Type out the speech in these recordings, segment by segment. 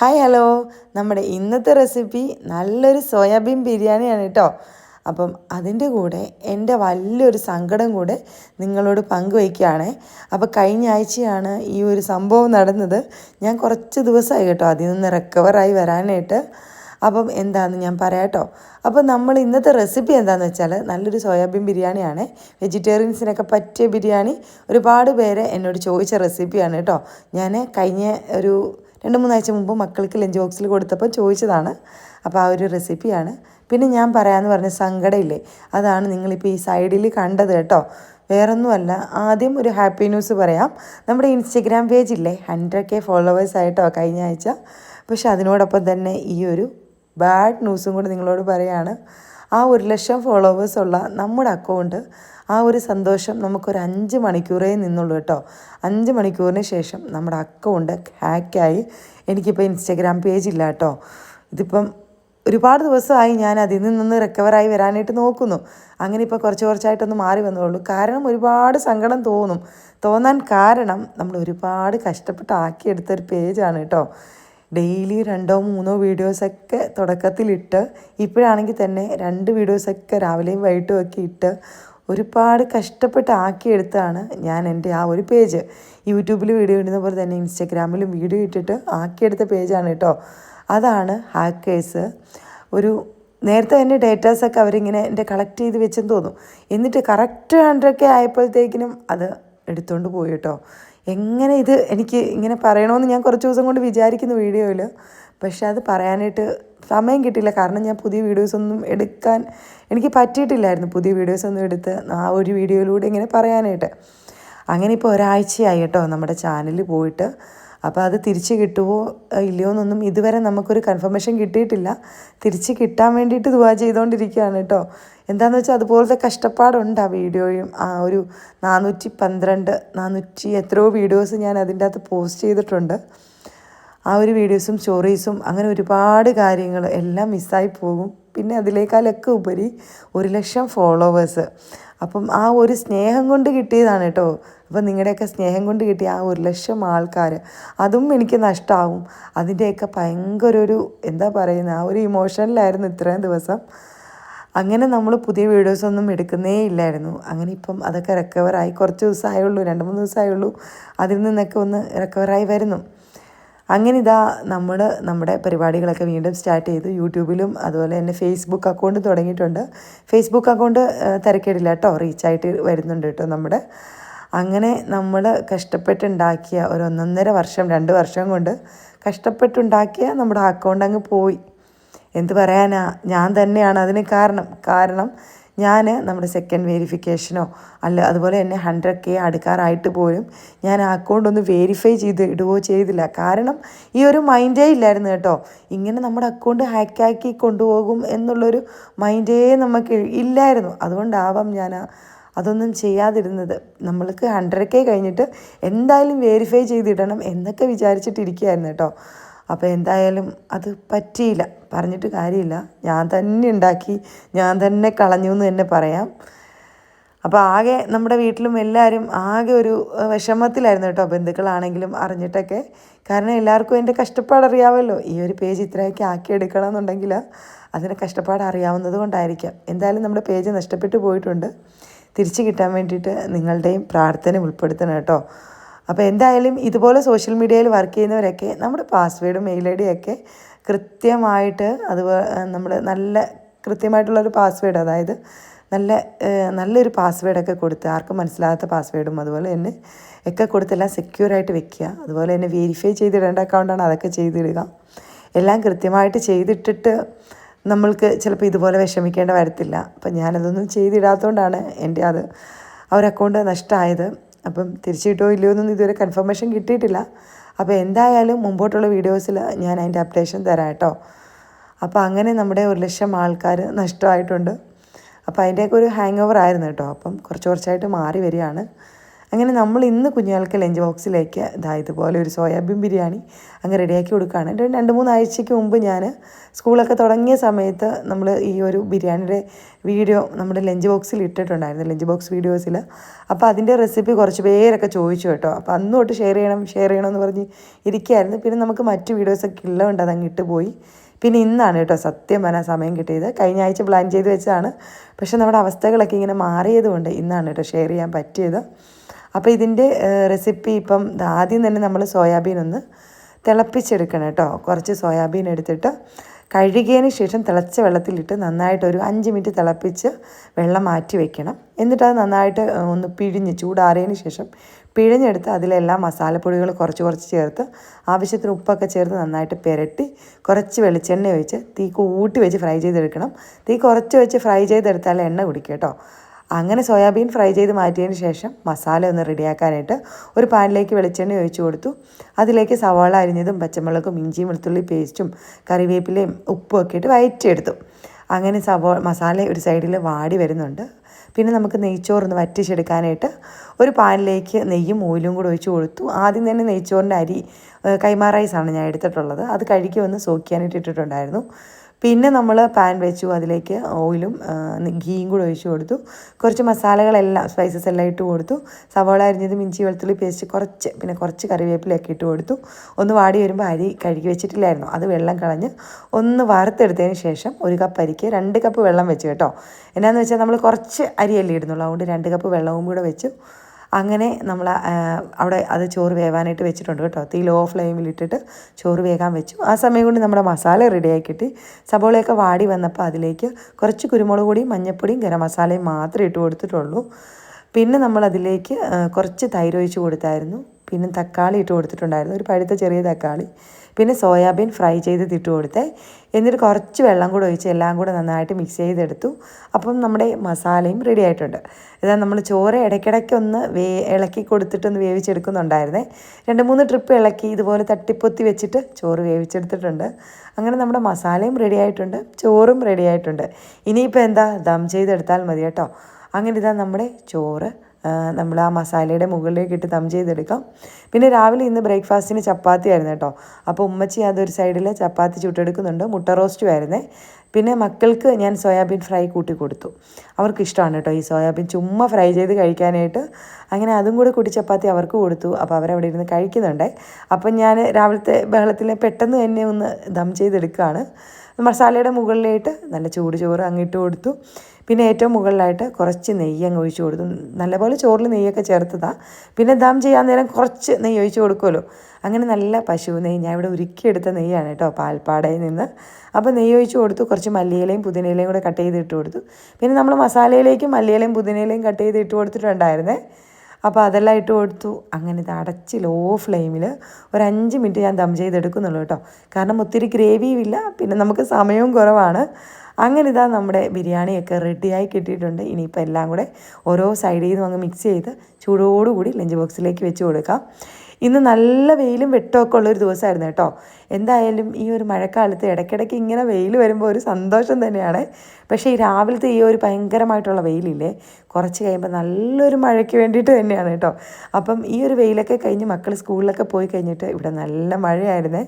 Hi hello നമ്മുടെ ഇന്നത്തെ recipe നല്ലൊരു സോയാബീൻ ബിരിയാണിയാണ് കേട്ടോ അപ്പം അതിന്റെ കൂടെ എന്റെ വലിയൊരു സങ്കടം കൂടെ നിങ്ങളോട് പങ്കുവയ്ക്കുകയാണ്. അപ്പോൾ കഴിഞ്ഞ ആഴ്ചയാണ് ഈ ഒരു സംഭവം നടന്നത്. ഞാൻ കുറച്ച് ദിവസമായി കേട്ടോ അതിൽ നിന്ന് റിക്കവറായി വരാനായിട്ട്. അപ്പം എന്താണെന്ന് ഞാൻ പറയാട്ടോ അപ്പം നമ്മൾ ഇന്നത്തെ റെസിപ്പി എന്താണെന്ന് വെച്ചാൽ നല്ലൊരു സോയാബീൻ ബിരിയാണിയാണ്. വെജിറ്റേറിയൻസിനൊക്കെ പറ്റിയ ബിരിയാണി. ഒരുപാട് പേരെ എന്നോട് ചോദിച്ച റെസിപ്പിയാണ് കേട്ടോ ഞാൻ കഴിഞ്ഞ ഒരു രണ്ട് മൂന്നാഴ്ച മുമ്പ് മക്കൾക്ക് ലഞ്ച് ബോക്സിൽ കൊടുത്തപ്പോൾ ചോദിച്ചതാണ്. അപ്പോൾ ആ ഒരു റെസിപ്പിയാണ്. പിന്നെ ഞാൻ പറയാമെന്ന് പറഞ്ഞ സങ്കടമില്ലേ അതാണ് നിങ്ങളിപ്പോൾ ഈ സൈഡിൽ കണ്ടത് കേട്ടോ. വേറൊന്നുമല്ല ആദ്യം ഒരു ഹാപ്പി ന്യൂസ് പറയാം. നമ്മുടെ ഇൻസ്റ്റഗ്രാം പേജില്ലേ ഹൺഡ്രഡ് കെ ഫോളോവേഴ്സ് ആയിട്ടോ കഴിഞ്ഞ ആഴ്ച. പക്ഷെ അതിനോടൊപ്പം തന്നെ ഈ ഒരു ബാഡ് ന്യൂസും കൂടി നിങ്ങളോട് പറയാണ്. ആ ഒരു ലക്ഷം ഫോളോവേഴ്സുള്ള നമ്മുടെ അക്കൗണ്ട് ആ ഒരു സന്തോഷം നമുക്കൊരു അഞ്ച് മണിക്കൂറേ നിന്നുള്ളൂ കേട്ടോ. അഞ്ച് മണിക്കൂറിന് ശേഷം നമ്മുടെ അക്കൗണ്ട് ഹാക്കായി എനിക്കിപ്പോൾ ഇൻസ്റ്റഗ്രാം ഇല്ല കേട്ടോ. ഇതിപ്പം ഒരുപാട് ദിവസമായി ഞാൻ അതിൽ നിന്നൊന്ന് റിക്കവറായി വരാനായിട്ട് നോക്കുന്നു. അങ്ങനെ ഇപ്പോൾ കുറച്ച് കുറച്ചായിട്ടൊന്ന് മാറി വന്നുള്ളൂ കാരണം ഒരുപാട് സങ്കടം തോന്നും. തോന്നാൻ കാരണം നമ്മൾ ഒരുപാട് കഷ്ടപ്പെട്ട് ആക്കിയെടുത്തൊരു പേജാണ് കേട്ടോ. ഡെയിലി രണ്ടോ മൂന്നോ വീഡിയോസൊക്കെ തുടക്കത്തിലിട്ട് ഇപ്പോഴാണെങ്കിൽ തന്നെ രണ്ട് വീഡിയോസൊക്കെ രാവിലെയും വൈകിട്ടും ഒക്കെ ഇട്ട് ഒരുപാട് കഷ്ടപ്പെട്ട് ആക്കിയെടുത്താണ് ഞാൻ എന്റെ ആ ഒരു പേജ്. യൂട്യൂബിൽ വീഡിയോ ഇടുന്ന പോലെ തന്നെ ഇൻസ്റ്റഗ്രാമിലും വീഡിയോ ഇട്ടിട്ട് ആക്കിയെടുത്ത പേജാണ് കേട്ടോ. അതാണ് ഹാക്കേഴ്സ്. ഒരു നേരത്തെ തന്നെ ഡേറ്റാസൊക്കെ അവരിങ്ങനെ എന്റെ കളക്ട് ചെയ്ത് വെച്ചെന്ന് തോന്നും. എന്നിട്ട് കറക്റ്റ് ഹൺഡ്രഡൊക്കെ ആയപ്പോഴത്തേക്കിനും അത് എടുത്തുകൊണ്ട് പോയി കേട്ടോ. എങ്ങനെ ഇത് എനിക്ക് ഇങ്ങനെ പറയണമെന്ന് ഞാൻ കുറച്ച് ദിവസം കൊണ്ട് വിചാരിക്കുന്നു വീഡിയോയിൽ പക്ഷെ അത് പറയാനായിട്ട് സമയം കിട്ടില്ല കാരണം ഞാൻ പുതിയ വീഡിയോസൊന്നും എടുക്കാൻ എനിക്ക് പറ്റിയിട്ടില്ലായിരുന്നു പുതിയ വീഡിയോസൊന്നും എടുത്ത് ആ ഒരു വീഡിയോയിലൂടെ ഇങ്ങനെ പറയാനായിട്ട്. അങ്ങനെ ഇപ്പോൾ ഒരാഴ്ചയായി കേട്ടോ നമ്മുടെ ചാനലിൽ പോയിട്ട്. അപ്പോൾ അത് തിരിച്ച് കിട്ടുമോ ഇല്ലയോ എന്നൊന്നും ഇതുവരെ നമുക്കൊരു കൺഫർമേഷൻ കിട്ടിയിട്ടില്ല. തിരിച്ച് കിട്ടാൻ വേണ്ടിയിട്ട് ദുവാ ചെയ്തുകൊണ്ടിരിക്കുകയാണ് കേട്ടോ. എന്താണെന്ന് വെച്ചാൽ അതുപോലത്തെ കഷ്ടപ്പാടുണ്ട് ആ വീഡിയോയും. ആ ഒരു നാനൂറ്റി പന്ത്രണ്ട് നാനൂറ്റി എത്രയോ വീഡിയോസ് ഞാൻ അതിന്റെ അകത്ത് പോസ്റ്റ് ചെയ്തിട്ടുണ്ട്. ആ ഒരു വീഡിയോസും സ്റ്റോറീസും അങ്ങനെ ഒരുപാട് കാര്യങ്ങൾ എല്ലാം മിസ്സായി പോകും. പിന്നെ അതിലേക്കാളൊക്കെ ഉപരി ഒരു ലക്ഷം ഫോളോവേഴ്സ് അപ്പം ആ ഒരു സ്നേഹം കൊണ്ട് കിട്ടിയതാണ് കേട്ടോ. അപ്പം നിങ്ങളുടെയൊക്കെ സ്നേഹം കൊണ്ട് കിട്ടിയ ആ ഒരു ലക്ഷം ആൾക്കാർ അതും എനിക്ക് നഷ്ടമാവും അതിന്റെയൊക്കെ ഭയങ്കര ഒരു എന്താ പറയുന്നത് ആ ഒരു ഇമോഷനിലായിരുന്നു ഇത്രയും ദിവസം. അങ്ങനെ നമ്മൾ പുതിയ വീഡിയോസ് ഒന്നും എടുക്കുന്നേ ഇല്ലായിരുന്നു. അങ്ങനെ ഇപ്പം അതൊക്കെ റിക്കവറായി കുറച്ച് ദിവസമായുള്ളൂ രണ്ട് മൂന്ന് ദിവസമായുള്ളൂ. അതിൽ നിന്നൊക്കെ ഒന്ന് റിക്കവറായി വരുന്നു. അങ്ങനെ ഇതാ നമ്മൾ നമ്മുടെ പരിപാടികളൊക്കെ വീണ്ടും സ്റ്റാർട്ട് ചെയ്തു. യൂട്യൂബിലും അതുപോലെ തന്നെ ഫേസ്ബുക്ക് അക്കൗണ്ട് തുടങ്ങിയിട്ടുണ്ട്. ഫേസ്ബുക്ക് അക്കൗണ്ട് തിരക്കേടില്ല കേട്ടോ. റീച്ചായിട്ട് വരുന്നുണ്ട് കേട്ടോ നമ്മുടെ. അങ്ങനെ നമ്മൾ കഷ്ടപ്പെട്ടുണ്ടാക്കിയ ഒരു ഒന്നൊന്നര വർഷം രണ്ട് വർഷം കൊണ്ട് കഷ്ടപ്പെട്ടുണ്ടാക്കിയ നമ്മുടെ അക്കൗണ്ട് അങ്ങ് പോയി. എന്ത് പറയാനാ? ഞാൻ തന്നെയാണ് അതിന് കാരണം. കാരണം ഞാൻ നമ്മുടെ സെക്കൻഡ് വെരിഫിക്കേഷനോ അല്ല അതുപോലെ തന്നെ ഹൺഡ്രഡ് കെ അടുക്കാറായിട്ട് പോലും ഞാൻ ആ അക്കൗണ്ട് ഒന്ന് വെരിഫൈ ചെയ്ത് ഇടുകയോ ചെയ്തില്ല. കാരണം ഈ ഒരു മൈൻഡേ ഇല്ലായിരുന്നു കേട്ടോ. ഇങ്ങനെ നമ്മുടെ അക്കൗണ്ട് ഹാക്കാക്കി കൊണ്ടുപോകും എന്നുള്ളൊരു മൈൻഡേ നമുക്ക് ഇല്ലായിരുന്നു. അതുകൊണ്ടാവാം ഞാൻ അതൊന്നും ചെയ്യാതിരുന്നത്. നമ്മൾക്ക് ഹൺഡ്രഡ് കെ കഴിഞ്ഞിട്ട് എന്തായാലും വെരിഫൈ ചെയ്തിടണം എന്നൊക്കെ വിചാരിച്ചിട്ടിരിക്കുകയായിരുന്നു കേട്ടോ. അപ്പോൾ എന്തായാലും അത് പറ്റിയില്ല. പറഞ്ഞിട്ട് കാര്യമില്ല. ഞാൻ തന്നെ ഉണ്ടാക്കി ഞാൻ തന്നെ കളഞ്ഞു എന്ന് തന്നെ പറയാം. അപ്പോൾ ആകെ നമ്മുടെ വീട്ടിലും എല്ലാവരും ആകെ ഒരു വിഷമത്തിലായിരുന്നു കേട്ടോ ബന്ധുക്കളാണെങ്കിലും അറിഞ്ഞിട്ടൊക്കെ. കാരണം എല്ലാവർക്കും എന്റെ കഷ്ടപ്പാട് അറിയാമല്ലോ ഈ ഒരു പേജ് ഇത്രയൊക്കെ ആക്കിയെടുക്കണം എന്നുണ്ടെങ്കിൽ അതിന് കഷ്ടപ്പാട് അറിയാവുന്നത് കൊണ്ടായിരിക്കാം. എന്തായാലും നമ്മുടെ പേജ് നഷ്ടപ്പെട്ടു പോയിട്ടുണ്ട്. തിരിച്ചു കിട്ടാൻ വേണ്ടിയിട്ട് നിങ്ങളുടെയും പ്രാർത്ഥന ഉൾപ്പെടുത്തണം കേട്ടോ. അപ്പോൾ എന്തായാലും ഇതുപോലെ സോഷ്യൽ മീഡിയയിൽ വർക്ക് ചെയ്യുന്നവരൊക്കെ നമ്മുടെ പാസ്വേഡും മെയിൽ ഐ ഡിയൊക്കെ കൃത്യമായിട്ട് അതുപോലെ നമ്മൾ നല്ല കൃത്യമായിട്ടുള്ളൊരു പാസ്വേഡ് അതായത് നല്ല നല്ലൊരു പാസ്വേഡൊക്കെ കൊടുത്ത് ആർക്കും മനസ്സിലാകാത്ത പാസ്വേഡും അതുപോലെ തന്നെ ഒക്കെ കൊടുത്തെല്ലാം സെക്യൂറായിട്ട് വെക്കുക. അതുപോലെ തന്നെ വെരിഫൈ ചെയ്തിടേണ്ട അക്കൗണ്ടാണ് അതൊക്കെ ചെയ്തിടുക. എല്ലാം കൃത്യമായിട്ട് ചെയ്തിട്ടിട്ട് നമ്മൾക്ക് ചിലപ്പോൾ ഇതുപോലെ വിഷമിക്കേണ്ട വരത്തില്ല. അപ്പം ഞാനതൊന്നും ചെയ്തിടാത്തതുകൊണ്ടാണ് എന്റെ അത് ആ ഒരു അക്കൗണ്ട് നഷ്ടമായത് അപ്പം തിരിച്ചു കിട്ടുമോ ഇല്ലയോ എന്നൊന്നും ഇതുവരെ കൺഫർമേഷൻ കിട്ടിയിട്ടില്ല. അപ്പോൾ എന്തായാലും മുമ്പോട്ടുള്ള വീഡിയോസിൽ ഞാൻ അതിന്റെ അപ്ഡേഷൻ തരാം കേട്ടോ. അപ്പോൾ അങ്ങനെ നമ്മുടെ ഒരു ലക്ഷം ആൾക്കാർ നഷ്ടമായിട്ടുണ്ട്. അപ്പോൾ അതിന്റെയൊക്കെ ഒരു ഹാങ് ഓവർ ആയിരുന്നു കേട്ടോ. അപ്പം കുറച്ച് കുറച്ചായിട്ട് മാറി വരികയാണ്. അങ്ങനെ നമ്മൾ ഇന്ന് കുഞ്ഞുങ്ങൾക്ക് ലഞ്ച് ബോക്സിലേക്ക് ഇതാ ഇതുപോലെ ഒരു സോയാബീൻ ബിരിയാണി അങ്ങ് റെഡിയാക്കി കൊടുക്കുകയാണ്. രണ്ട് മൂന്ന് ആഴ്ചയ്ക്ക് മുമ്പ് ഞാൻ സ്കൂളൊക്കെ തുടങ്ങിയ സമയത്ത് നമ്മൾ ഈ ഒരു ബിരിയാണിയുടെ വീഡിയോ നമ്മുടെ ലഞ്ച് ബോക്സിൽ ഇട്ടിട്ടുണ്ടായിരുന്നു ലഞ്ച് ബോക്സ് വീഡിയോസിൽ. അപ്പോൾ അതിന്റെ റെസിപ്പി കുറച്ച് പേരൊക്കെ ചോദിച്ചു കേട്ടോ. അപ്പോൾ അന്ന് തൊട്ട് ഷെയർ ചെയ്യണം ഷെയർ ചെയ്യണം എന്ന് പറഞ്ഞ് ഇരിക്കുകയായിരുന്നു. പിന്നെ നമുക്ക് മറ്റു വീഡിയോസൊക്കെ ഉള്ളതുകൊണ്ട് അതങ്ങ് ഇട്ടുപോയി പിന്നെ ഇന്നാണ് കേട്ടോ സത്യം പറഞ്ഞാൽ സമയം കിട്ടിയത്. കഴിഞ്ഞ ആഴ്ച പ്ലാൻ ചെയ്ത് വെച്ചതാണ്. പക്ഷേ നമ്മുടെ അവസ്ഥകളൊക്കെ ഇങ്ങനെ മാറിയതുകൊണ്ട് ഇന്നാണ് കേട്ടോ ഷെയർ ചെയ്യാൻ പറ്റിയത്. അപ്പോൾ ഇതിന്റെ റെസിപ്പി ഇപ്പം ആദ്യം തന്നെ നമ്മൾ സോയാബീൻ ഒന്ന് തിളപ്പിച്ചെടുക്കണം കേട്ടോ. കുറച്ച് സോയാബീൻ എടുത്തിട്ട് കഴുകിയതിന് ശേഷം തിളച്ച വെള്ളത്തിലിട്ട് നന്നായിട്ട് ഒരു അഞ്ച് മിനിറ്റ് തിളപ്പിച്ച് വെള്ളം മാറ്റി വെക്കണം. എന്നിട്ട് അത് നന്നായിട്ട് ഒന്ന് പിഴിഞ്ഞ് ചൂടാറിയതിന് ശേഷം പിഴിഞ്ഞെടുത്ത് അതിലെല്ലാം മസാലപ്പൊടികൾ കുറച്ച് കുറച്ച് ചേർത്ത് ആവശ്യത്തിന് ഉപ്പൊക്കെ ചേർത്ത് നന്നായിട്ട് പുരട്ടി കുറച്ച് വെളിച്ചെണ്ണ ഒഴിച്ച് തീ കൂട്ടി വെച്ച് ഫ്രൈ ചെയ്തെടുക്കണം. തീ കുറച്ച് വെച്ച് ഫ്രൈ ചെയ്തെടുത്താൽ എണ്ണ കുടിക്കുക കേട്ടോ. അങ്ങനെ സോയാബീൻ ഫ്രൈ ചെയ്ത് മാറ്റിയതിന് ശേഷം മസാല ഒന്ന് റെഡിയാക്കാനായിട്ട് ഒരു പാനിലേക്ക് വെളിച്ചെണ്ണ ഒഴിച്ചു കൊടുത്തു. അതിലേക്ക് സവാള അരിഞ്ഞതും പച്ചമുളകും ഇഞ്ചിയും വെളുത്തുള്ളി പേസ്റ്റും കറിവേപ്പിലയും ഉപ്പും ഒക്കെ ഇട്ട് വയറ്റിയെടുത്തു. അങ്ങനെ സവോ മസാല ഒരു സൈഡിൽ വാടി വരുന്നുണ്ട്. പിന്നെ നമുക്ക് നെയ്ച്ചോറൊന്ന് വറ്റിച്ചെടുക്കാനായിട്ട് ഒരു പാനിലേക്ക് നെയ്യും ഓയിലും കൂടെ ഒഴിച്ച് കൊടുത്തു. ആദ്യം തന്നെ നെയ്ച്ചോറിന്റെ അരി കൈമാ റൈസാണ് ഞാൻ എടുത്തിട്ടുള്ളത്. അത് കഴുകി ഒന്ന് സോക്കിയാനായിട്ട് ഇട്ടിട്ടുണ്ടായിരുന്നു. പിന്നെ നമ്മൾ പാൻ വെച്ചു അതിലേക്ക് ഓയിലും ഗീയും കൂടെ ഒഴിച്ചു കൊടുത്തു. കുറച്ച് മസാലകളെല്ലാം സ്പൈസസ് എല്ലാം ഇട്ട് കൊടുത്തു. സവാള അരിഞ്ഞത് മിഞ്ചി വെളുത്തുള്ളി പേസ്റ്റ് കുറച്ച് പിന്നെ കുറച്ച് കറിവേപ്പിലൊക്കെ ഇട്ട് കൊടുത്തു. ഒന്ന് വാടി വരുമ്പോൾ അരി കഴുകി വെച്ചിട്ടില്ലായിരുന്നു. അത് വെള്ളം കളഞ്ഞ് ഒന്ന് വറുത്തെടുത്തതിന് ശേഷം ഒരു കപ്പ് അരിക്ക് രണ്ട് കപ്പ് വെള്ളം വെച്ചു കേട്ടോ. എന്നാന്ന് വെച്ചാൽ നമ്മൾ കുറച്ച് അരിയല്ലേ ഇടുന്നുള്ളൂ. അതുകൊണ്ട് രണ്ട് കപ്പ് വെള്ളവും കൂടെ വെച്ചു. അങ്ങനെ നമ്മൾ അവിടെ അത് ചോറ് വേവാനായിട്ട് വെച്ചിട്ടുണ്ട് കേട്ടോ. തീ ലോ ഫ്ലെയിമിൽ ഇട്ടിട്ട് ചോറ് വേകാൻ വെച്ചു. ആ സമയം കൊണ്ട് നമ്മുടെ മസാല റെഡിയാക്കിയിട്ട് സബോളയൊക്കെ വാടി വന്നപ്പോൾ അതിലേക്ക് കുറച്ച് കുരുമുളക് പൊടിയും മഞ്ഞൾപ്പൊടിയും ഗരം മസാലയും മാത്രമേ ഇട്ട് കൊടുത്തിട്ടുള്ളൂ. പിന്നെ നമ്മൾ അതിലേക്ക് കുറച്ച് തൈര് ഒഴിച്ച് കൊടുത്തായിരുന്നു. പിന്നെ തക്കാളി ഇട്ട് കൊടുത്തിട്ടുണ്ടായിരുന്നു. ഒരു പഴുത്ത ചെറിയ തക്കാളി. പിന്നെ സോയാബീൻ ഫ്രൈ ചെയ്ത് ഇട്ട് കൊടുത്തേ. എന്നിട്ട് കുറച്ച് വെള്ളം കൂടെ ഒഴിച്ച് എല്ലാം കൂടെ നന്നായിട്ട് മിക്സ് ചെയ്തെടുത്തു. അപ്പം നമ്മുടെ മസാലയും റെഡി ആയിട്ടുണ്ട്. ഇതാ നമ്മൾ ചോറ് ഇടയ്ക്കിടയ്ക്ക് ഒന്ന് വേ ഇളക്കി കൊടുത്തിട്ടൊന്ന് വേവിച്ചെടുക്കുന്നുണ്ടായിരുന്നേ. രണ്ട് മൂന്ന് ട്രിപ്പ് ഇളക്കി ഇതുപോലെ തട്ടിപ്പൊത്തി വെച്ചിട്ട് ചോറ് വേവിച്ചെടുത്തിട്ടുണ്ട്. അങ്ങനെ നമ്മുടെ മസാലയും റെഡി ആയിട്ടുണ്ട്. ചോറും റെഡി ആയിട്ടുണ്ട്. ഇനിയിപ്പോൾ എന്താ ദം ചെയ്തെടുത്താൽ മതി കേട്ടോ. അങ്ങനെ ഇതാ നമ്മുടെ ചോറ് നമ്മൾ ആ മസാലയുടെ മുകളിലേക്ക് ഇട്ട് ദം ചെയ്തെടുക്കാം. പിന്നെ രാവിലെ ഇന്ന് ബ്രേക്ക്ഫാസ്റ്റിന് ചപ്പാത്തി ആയിരുന്നു കേട്ടോ. അപ്പോൾ ഉമ്മച്ചി അതൊരു സൈഡിൽ ചപ്പാത്തി ചുട്ടെടുക്കുന്നുണ്ട് മുട്ട റോസ്റ്റും ആയിരുന്നേ. പിന്നെ മക്കൾക്ക് ഞാൻ സോയാബീൻ ഫ്രൈ കൂട്ടി കൊടുത്തു. അവർക്ക് ഇഷ്ടമാണ് കേട്ടോ ഈ സോയാബീൻ ചുമ്മാ ഫ്രൈ ചെയ്ത് കഴിക്കാനായിട്ട്. അങ്ങനെ അതും കൂടെ കൂട്ടി ചപ്പാത്തി അവർക്ക് കൊടുത്തു. അപ്പോൾ അവരവിടെ ഇരുന്ന് കഴിക്കുന്നുണ്ട്. അപ്പം ഞാൻ രാവിലത്തെ ബഹളത്തിൽ പെട്ടെന്ന് തന്നെ ഒന്ന് ദം ചെയ്തെടുക്കുകയാണ്. മസാലയുടെ മുകളിലായിട്ട് നല്ല ചൂട് ചോറ് അങ്ങിട്ട് കൊടുത്തു. പിന്നെ ഏറ്റവും മുകളിലായിട്ട് കുറച്ച് നെയ്യ് അങ്ങ് ഒഴിച്ച് കൊടുത്തു. നല്ലപോലെ ചോറിൽ നെയ്യൊക്കെ ചേർത്തതാണ് പിന്നെ ദം ചെയ്യാൻ നേരം കുറച്ച് നെയ്യ് ഒഴിച്ച് കൊടുക്കുമല്ലോ. അങ്ങനെ നല്ല പശു നെയ്യ് ഞാൻ ഇവിടെ ഉരുക്കിയെടുത്ത നെയ്യാണ് കേട്ടോ പാൽപ്പാടയിൽ നിന്ന്. അപ്പോൾ നെയ്യ് ഒഴിച്ച് കൊടുത്തു. കുറച്ച് മല്ലിയിലയും പുതിനയിലയും കൂടെ കട്ട് ചെയ്ത് ഇട്ട് കൊടുത്തു. പിന്നെ നമ്മൾ മസാലയിലേക്കും മല്ലിയിലയും പുതിനയിലയും കട്ട് ചെയ്ത് ഇട്ട് കൊടുത്തിട്ടുണ്ടായിരുന്നേ. അപ്പോൾ അതെല്ലാം ഇട്ട് കൊടുത്തു. അങ്ങനെ ഇത് അടച്ച് ലോ ഫ്ലെയിമിൽ ഒരു അഞ്ച് മിനിറ്റ് ഞാൻ ദം ചെയ്തെടുക്കുന്നുള്ളൂ കേട്ടോ. കാരണം ഒത്തിരി ഗ്രേവിയും ഇല്ല പിന്നെ നമുക്ക് സമയവും കുറവാണ്. അങ്ങനെ ഇതാ നമ്മുടെ ബിരിയാണിയൊക്കെ റെഡിയായി കിട്ടിയിട്ടുണ്ട്. ഇനിയിപ്പോൾ എല്ലാം കൂടെ ഓരോ സൈഡിൽ നിന്നും അങ്ങ് മിക്സ് ചെയ്ത് ചൂടോടുകൂടി ലഞ്ച് ബോക്സിലേക്ക് വെച്ച് കൊടുക്കാം. ഇന്ന് നല്ല വെയിലും വെട്ടമൊക്കെ ഉള്ളൊരു ദിവസമായിരുന്നു കേട്ടോ. എന്തായാലും ഈ ഒരു മഴക്കാലത്ത് ഇടയ്ക്കിടയ്ക്ക് ഇങ്ങനെ വെയിൽ വരുമ്പോൾ ഒരു സന്തോഷം തന്നെയാണ്. പക്ഷേ ഈ രാവിലത്തെ ഈ ഒരു ഭയങ്കരമായിട്ടുള്ള വെയിലില്ലേ കുറച്ച് കഴിയുമ്പോൾ നല്ലൊരു മഴയ്ക്ക് വേണ്ടിയിട്ട് തന്നെയാണ് കേട്ടോ. അപ്പം ഈ ഒരു വെയിലൊക്കെ കഴിഞ്ഞ് മക്കൾ സ്കൂളിലൊക്കെ പോയി കഴിഞ്ഞിട്ട് ഇവിടെ നല്ല മഴയായിരുന്നേ.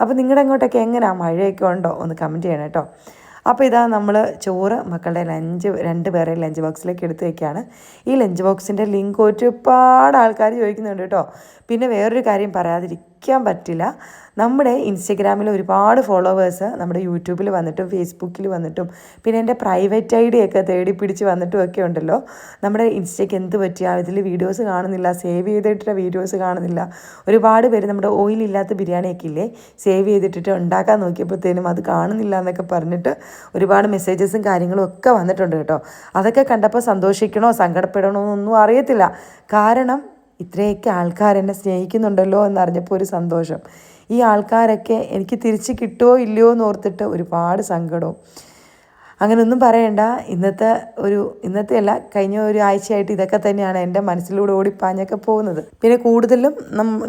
അപ്പോൾ നിങ്ങളുടെ അങ്ങോട്ടൊക്കെ എങ്ങനെയാണ് മഴയൊക്കെ ഉണ്ടോ? ഒന്ന് കമന്റ് ചെയ്യണം കേട്ടോ. അപ്പോൾ ഇതാ നമ്മൾ ചോറ് മക്കളുടെ ലഞ്ച് രണ്ട് പേരെ ലഞ്ച് ബോക്സിലേക്ക് എടുത്ത് വയ്ക്കുകയാണ് ഈ ലഞ്ച് ബോക്സിന്റെ ലിങ്ക് ഒരുപാട് ആൾക്കാർ ചോദിക്കുന്നുണ്ട് കേട്ടോ. പിന്നെ വേറൊരു കാര്യം പറയാതിരിക്കാൻ പറ്റില്ല. നമ്മുടെ ഇൻസ്റ്റഗ്രാമിൽ ഒരുപാട് ഫോളോവേഴ്സ് നമ്മുടെ യൂട്യൂബിൽ വന്നിട്ടും ഫേസ്ബുക്കിൽ വന്നിട്ടും പിന്നെ എന്റെ പ്രൈവറ്റ് ഐ ഡി ഒക്കെ തേടി പിടിച്ച് വന്നിട്ടും ഒക്കെ ഉണ്ടല്ലോ. നമ്മുടെ ഇൻസ്റ്റയ്ക്ക് എന്ത് പറ്റിയ ഇതിൽ വീഡിയോസ് കാണുന്നില്ല സേവ് ചെയ്തിട്ടുള്ള വീഡിയോസ് കാണുന്നില്ല. ഒരുപാട് പേര് നമ്മുടെ ഓയിലില്ലാത്ത ബിരിയാണിയൊക്കെ ഇല്ലേ സേവ് ചെയ്തിട്ടിട്ട് ഉണ്ടാക്കാൻ നോക്കിയപ്പോഴത്തേനും അത് കാണുന്നില്ല എന്നൊക്കെ പറഞ്ഞിട്ട് ഒരുപാട് മെസ്സേജസും കാര്യങ്ങളും ഒക്കെ വന്നിട്ടുണ്ട് കേട്ടോ. അതൊക്കെ കണ്ടപ്പോൾ സന്തോഷിക്കണോ സങ്കടപ്പെടണോ എന്നൊന്നും അറിയത്തില്ല. കാരണം ഇത്രയൊക്കെ ആൾക്കാർ എന്നെ സ്നേഹിക്കുന്നുണ്ടല്ലോ എന്നറിഞ്ഞപ്പോൾ ഒരു സന്തോഷം. ഈ ആൾക്കാരൊക്കെ എനിക്ക് തിരിച്ച് കിട്ടുമോ ഇല്ലയോ എന്ന് ഓർത്തിട്ട് ഒരുപാട് സങ്കടവും. അങ്ങനെയൊന്നും പറയണ്ട. ഇന്നത്തെ ഒരു ഇന്നത്തെ അല്ല കഴിഞ്ഞ ഒരു ആഴ്ചയായിട്ട് ഇതൊക്കെ തന്നെയാണ് എന്റെ മനസ്സിലൂടെ ഓടിപ്പാഞ്ഞൊക്കെ പോകുന്നത്. പിന്നെ കൂടുതലും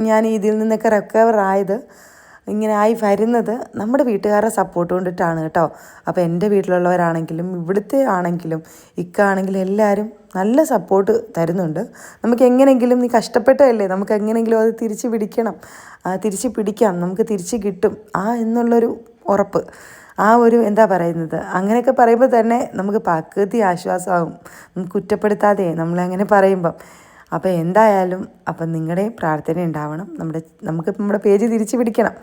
ഞാൻ ഇതിൽ നിന്നൊക്കെ റിക്കവർ ആയത് ഇങ്ങനെ ആയി വരുന്നത് നമ്മുടെ വീട്ടുകാരുടെ സപ്പോർട്ട് കൊണ്ടിട്ടാണ് കേട്ടോ. അപ്പോൾ എന്റെ വീട്ടിലുള്ളവരാണെങ്കിലും ഇവിടുത്തെ ആണെങ്കിലും ഇക്കാണെങ്കിലും എല്ലാവരും നല്ല സപ്പോർട്ട് തരുന്നുണ്ട്. നമുക്ക് എങ്ങനെയെങ്കിലും നീ കഷ്ടപ്പെട്ടതല്ലേ? നമുക്ക് എങ്ങനെയെങ്കിലും അത് തിരിച്ച് പിടിക്കണം. തിരിച്ച് പിടിക്കാം. നമുക്ക് തിരിച്ച് കിട്ടും. ആ എന്നുള്ളൊരു ഉറപ്പ്. ആ ഒരു എന്താ പറയുന്നത്? അങ്ങനെയൊക്കെ പറയുമ്പോൾ തന്നെ നമുക്ക് പകുതി ആശ്വാസമാകും. നമുക്ക് കുറ്റപ്പെടുത്താതെ നമ്മളങ്ങനെ പറയുമ്പം. അപ്പോൾ എന്തായാലും അപ്പം നിങ്ങളുടെയും പ്രാർത്ഥന ഉണ്ടാവണം. നമ്മുടെ നമുക്ക് നമ്മുടെ പേജ് തിരിച്ചു പിടിക്കണം.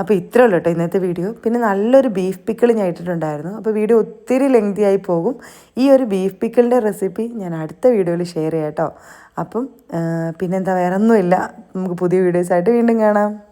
അപ്പോൾ ഇത്രേ ഉള്ളൂ കേട്ടോ ഇന്നത്തെ വീഡിയോ. പിന്നെ നല്ലൊരു ബീഫ് പിക്കിൾ ഞാൻ ഇട്ടിട്ടുണ്ടായിരുന്നു. അപ്പോൾ വീഡിയോ ഒത്തിരി ലെങ്തി ആയി പോകും. ഈ ഒരു ബീഫ് പിക്കിളിന്റെ റെസിപ്പി ഞാൻ അടുത്ത വീഡിയോയിൽ ഷെയർ ചെയ്യാം കേട്ടോ. അപ്പം പിന്നെന്താ വേറെ ഒന്നുമില്ല നമുക്ക് പുതിയ വീഡിയോസായിട്ട് വീണ്ടും കാണാം.